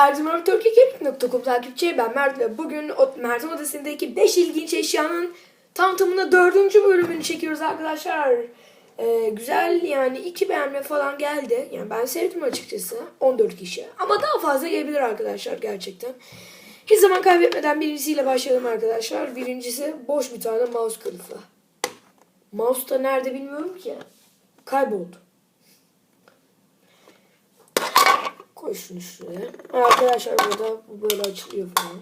Her zaman ben Mert ve bugün Mert'in odasındaki 5 ilginç eşyanın tam tamına 4. bölümünü çekiyoruz arkadaşlar. Ee, güzel yani 2 beğenme falan geldi. Yani ben sevdim açıkçası 14 kişi. Ama daha fazla gelebilir arkadaşlar gerçekten. Hiç zaman kaybetmeden birincisiyle başlayalım arkadaşlar. Birincisi boş bir tane mouse kılıfı. Mouse da nerede bilmiyorum ki. Kayboldu. Koy şunu şuraya. Arkadaşlar burada bu böyle açılıyor falan.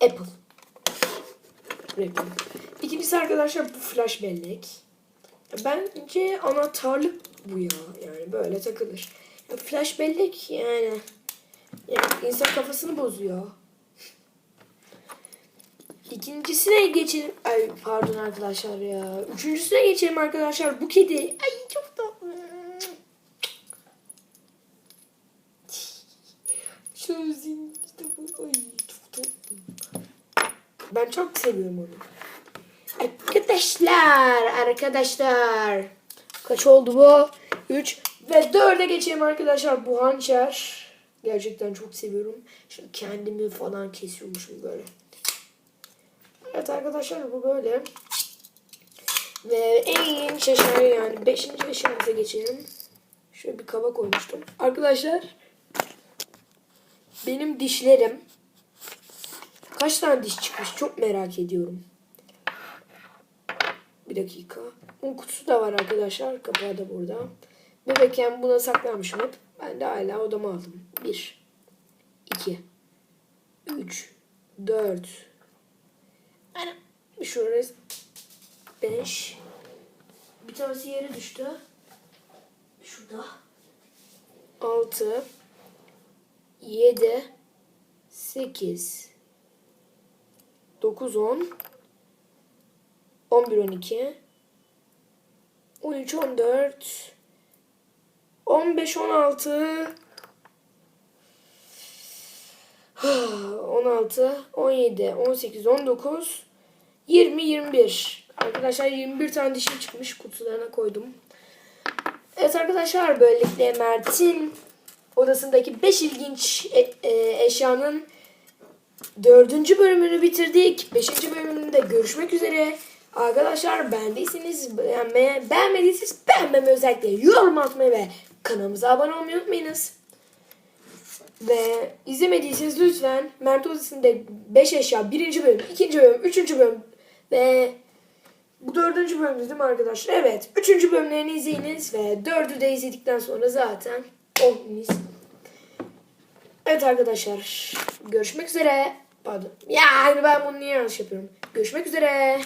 Apple. Reklam. İkincisi arkadaşlar bu flash bellek. Bence anahtarlık bu ya. Yani böyle takılır. Flash bellek yani. Yani insan kafasını bozuyor. İkincisine geçelim. Ay pardon arkadaşlar ya. Üçüncüsüne geçelim arkadaşlar. Bu kedi. Ay çok tatlı. Sözün işte bu. Ay çok tatlı. Ben çok seviyorum onu. Arkadaşlar, arkadaşlar. Kaç oldu bu? 3 ve 4'e geçelim arkadaşlar. Bu hançer. Gerçekten çok seviyorum. Şimdi kendimi falan kesiyormuşum böyle. Evet arkadaşlar bu böyle. Ve en şaşar yani 5. eşyamıza geçelim. Şöyle bir kaba koymuştum. Arkadaşlar benim dişlerim kaç tane diş çıkmış çok merak ediyorum. Bir dakika. Bunun kutusu da var arkadaşlar. Kapağı da burada. Bebekken buna saklamışım hep. Ben de hala odama aldım. 1 2 3 4 Ana. Şurası 5 Bir tanesi yere düştü. Şurada. 6 7 8 9 10 11 12 13 14 15 16 16 17 18 19 20 21 Arkadaşlar 21 tane dişim çıkmış kutularına koydum. Evet arkadaşlar böylelikle Mert'in odasındaki 5 ilginç e- e- eşyanın dördüncü bölümünü bitirdik. Beşinci bölümünde görüşmek üzere. Arkadaşlar beğendiyseniz beğenmeye, beğenmediyseniz beğenmeme özellikle yorum atmayı ve kanalımıza abone olmayı unutmayınız. Ve izlemediyseniz lütfen Mert Odası'nda 5 eşya birinci bölüm, ikinci bölüm, üçüncü bölüm ve bu dördüncü bölümdü değil mi arkadaşlar? Evet. Üçüncü bölümlerini izleyiniz ve dördü de izledikten sonra zaten oh mis. Evet arkadaşlar. Görüşmek üzere. Pardon. Yani ben bunu niye yanlış yapıyorum? Görüşmek üzere.